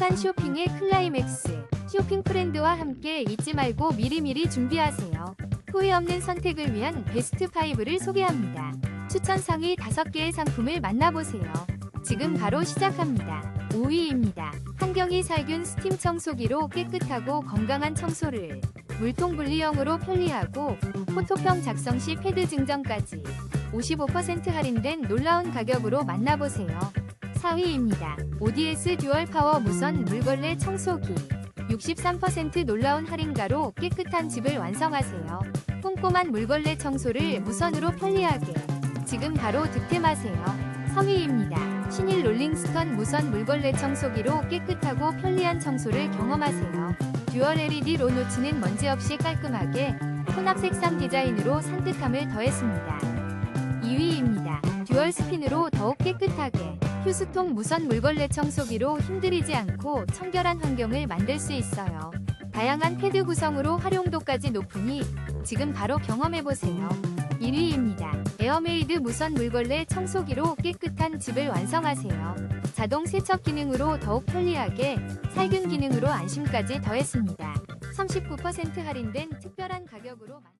행복한 쇼핑의 클라이맥스. 쇼핑 프렌드와 함께 잊지 말고 미리미리 준비하세요. 후회 없는 선택을 위한 베스트 5를 소개합니다. 추천 상위 5개의 상품을 만나보세요. 지금 바로 시작합니다. 5위입니다. 한경이 살균 스팀 청소기로 깨끗하고 건강한 청소를 물통 분리형으로 편리하고 포토평 작성 시 패드 증정까지 55% 할인된 놀라운 가격으로 만나보세요. 4위입니다. ODS 듀얼 파워 무선 물걸레 청소기 63% 놀라운 할인가로 깨끗한 집을 완성하세요. 꼼꼼한 물걸레 청소를 무선으로 편리하게 지금 바로 득템하세요. 3위입니다. 신일 롤링스턴 무선 물걸레 청소기로 깨끗하고 편리한 청소를 경험하세요. 듀얼 LED로 놓치는 먼지 없이 깔끔하게 혼합 색상 디자인으로 산뜻함을 더했습니다. 2위입니다. 듀얼 스핀으로 더욱 깨끗하게 휴스통 무선 물걸레 청소기로 힘들이지 않고 청결한 환경을 만들 수 있어요. 다양한 패드 구성으로 활용도까지 높으니 지금 바로 경험해보세요. 1위입니다. 에어메이드 무선 물걸레 청소기로 깨끗한 집을 완성하세요. 자동 세척 기능으로 더욱 편리하게 살균 기능으로 안심까지 더했습니다. 39% 할인된 특별한 가격으로 만-